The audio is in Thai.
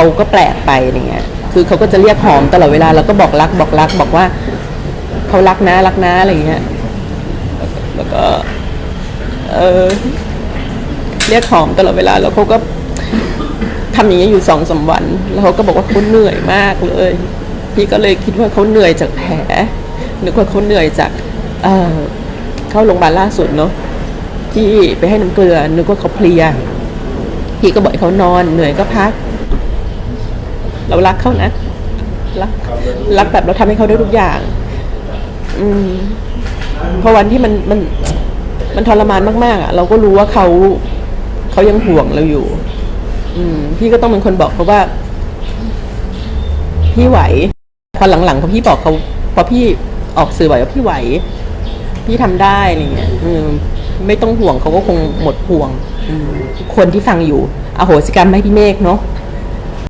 เขาก็แปลกไปอะไรเงี้ย คือเขาก็จะเรียกหอมตลอดเวลาแล้วก็บอกรักบอกรัก บอกว่าเขารักนะรักนะอะไรเงี้ย แล้วก็เออเรียกหอมตลอดเวลาแล้วเขาก็ทำอย่างนี้ยอยู่สองสามวัน แล้วเขาก็บอกว่าเขาเหนื่อยมากเลย พี่ก็เลยคิดว่าเขาเหนื่อยจากแผลนึกว่าเขาเหนื่อยจากเออเข้าโรงพยาบาลล่าสุดเนาะที่ไปให้น้ำเกลือนึกว่าเขาเพลียพี่ก็บอกเขานอนเหนื่อยก็พัก เรารักเขานะรักรักแบบเราทำให้เขาได้ทุกอย่าง อืมพอวันที่มันมัน มันทรมานมาก ๆ อะ เราก็รู้ว่าเขาเขายังห่วงเราอยู่ อืม พี่ก็ต้องเป็นคนบอกเขาว่า พี่ไหว พอหลังๆพอพี่บอกเขาพอพี่ออกสื่อไหวว่าพี่ไหว พี่ทำได้อะไรเงี้ยอืมไม่ต้องห่วงเขาก็คงหมดห่วงอืมคนที่ฟังอยู่อโหสิกรรมให้พี่เมฆเนาะ